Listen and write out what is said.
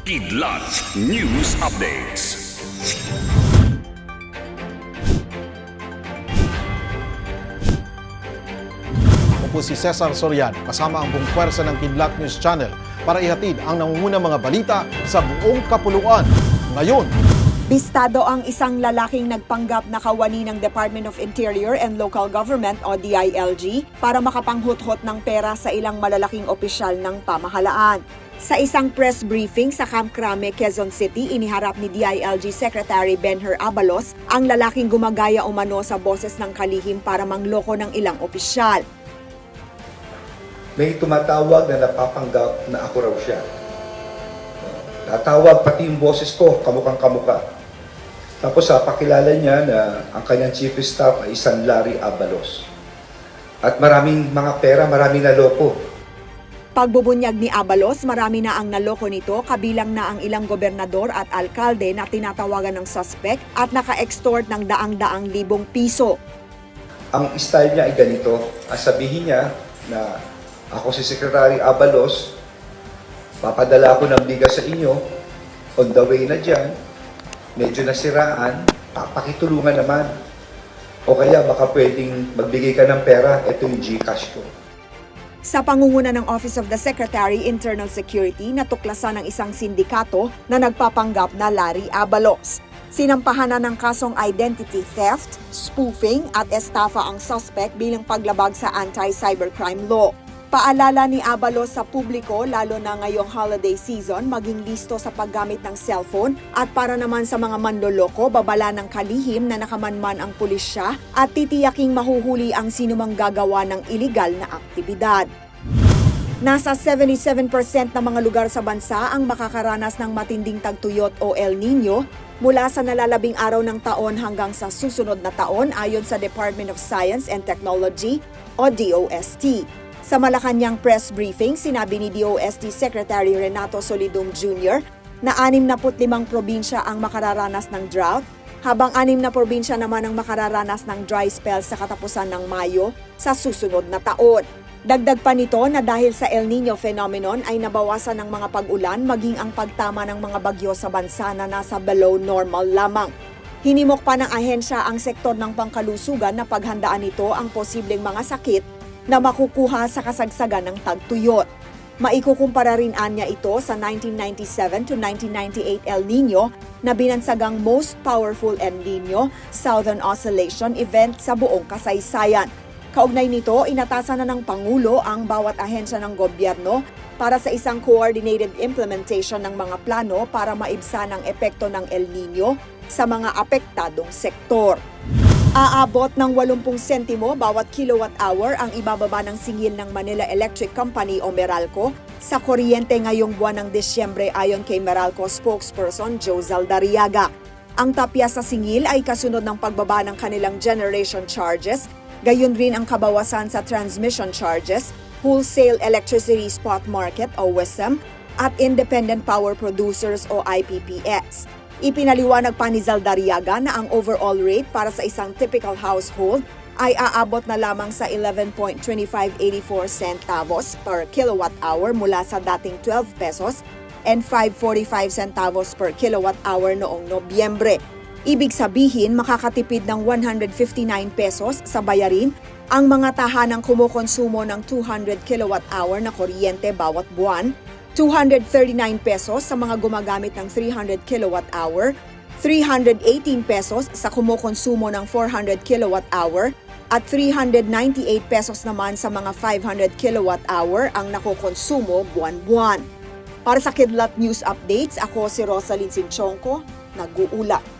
Kidlat News Updates. Ako po si Cesar Soriano kasama ang buong pwersa ng Kidlat News Channel para ihatid ang nangungunang mga balita sa buong kapuluan. Ngayon, Bistado ang isang lalaking nagpanggap na kawani ng Department of Interior and Local Government o DILG para makapanghuthot ng pera sa ilang malalaking opisyal ng pamahalaan. Sa isang press briefing sa Camp Crame, Quezon City, iniharap ni DILG Secretary Benher Abalos ang lalaking gumagaya umano sa boses ng kalihim para mangloko ng ilang opisyal. may tumatawag na napapanggap na ako raw siya. Tatawag pati yung boses ko, kamukhang kamukha. Tapos sa pakilala niya na ang kanyang chief of staff ay isang Larry Abalos. At maraming mga pera, maraming naloko. Pagbubunyag ni Abalos, marami na ang naloko nito kabilang na ang ilang gobernador at alkalde na tinatawagan ng suspect at naka-extort ng daang-daang libong piso. Ang style niya ay ganito. Sabihin niya na ako si Secretary Abalos, papadala ako ng bigas sa inyo, on the way na dyan, medyo nasiraan, papakitulungan naman. O kaya baka pwedeng magbigay ka ng pera, ito yung Gcash ko. Sa pangunguna ng Office of the Secretary Internal Security, natuklasan ng isang sindikato na nagpapanggap na Larry Abalos. Sinampahan na ng kasong identity theft, spoofing at estafa ang suspect bilang paglabag sa anti-cybercrime law. Paalala ni Abalos sa publiko lalo na ngayong holiday season maging listo sa paggamit ng cellphone at para naman sa mga mandoloko babala ng kalihim na nakamanman ang pulisya at titiyaking mahuhuli ang sinumang gagawa ng iligal na aktibidad. Nasa 77% ng mga lugar sa bansa ang makakaranas ng matinding tagtuyot o El Nino mula sa nalalabing araw ng taon hanggang sa susunod na taon ayon sa Department of Science and Technology o DOST. Sa Malacanang press briefing, sinabi ni DOST Secretary Renato Solidum Jr. na 65 probinsya ang makararanas ng drought, habang 6 na probinsya naman ang makararanas ng dry spell sa katapusan ng Mayo sa susunod na taon. Dagdag pa nito na dahil sa El Nino phenomenon ay nabawasan ng mga pag-ulan maging ang pagtama ng mga bagyo sa bansa na nasa below normal lamang. Hinimok pa ng ahensya ang sektor ng pangkalusugan na paghandaan nito ang posibleng mga sakit na makukuha sa kasagsagan ng tagtuyot. Maikukumpara rin anya ito sa 1997 to 1998 El Nino na binansagang most powerful El Nino Southern Oscillation event sa buong kasaysayan. Kaugnay nito, inatasan na ng Pangulo ang bawat ahensya ng gobyerno para sa isang coordinated implementation ng mga plano para maibsan ang epekto ng El Nino sa mga apektadong sektor. Aabot ng 80 sentimo bawat kilowatt hour ang ibababa ng singil ng Manila Electric Company o Meralco sa kuryente ngayong buwan ng Disyembre ayon kay Meralco spokesperson Joe Zaldariaga. Ang tapya sa singil ay kasunod ng pagbaba ng kanilang generation charges, gayon rin ang kabawasan sa transmission charges, wholesale electricity spot market o WESM, at independent power producers o IPPS. Ipinaliwanag pa ni Zaldariaga na ang overall rate para sa isang typical household ay aabot na lamang sa 11.2584 centavos per kilowatt hour mula sa dating 12 pesos and 5.45 centavos per kilowatt hour noong Nobyembre. Ibig sabihin, makakatipid ng 159 pesos sa bayarin ang mga tahanang kumukonsumo ng 200 kilowatt hour na kuryente bawat buwan 239 pesos sa mga gumagamit ng 300 kilowatt hour, 318 pesos sa kumukonsumo ng 400 kilowatt hour, at 398 pesos naman sa mga 500 kilowatt hour ang nakokonsumo buwan-buwan. Para sa Kidlat News Updates, ako si Rosalyn Sinchonko, nag-uulat.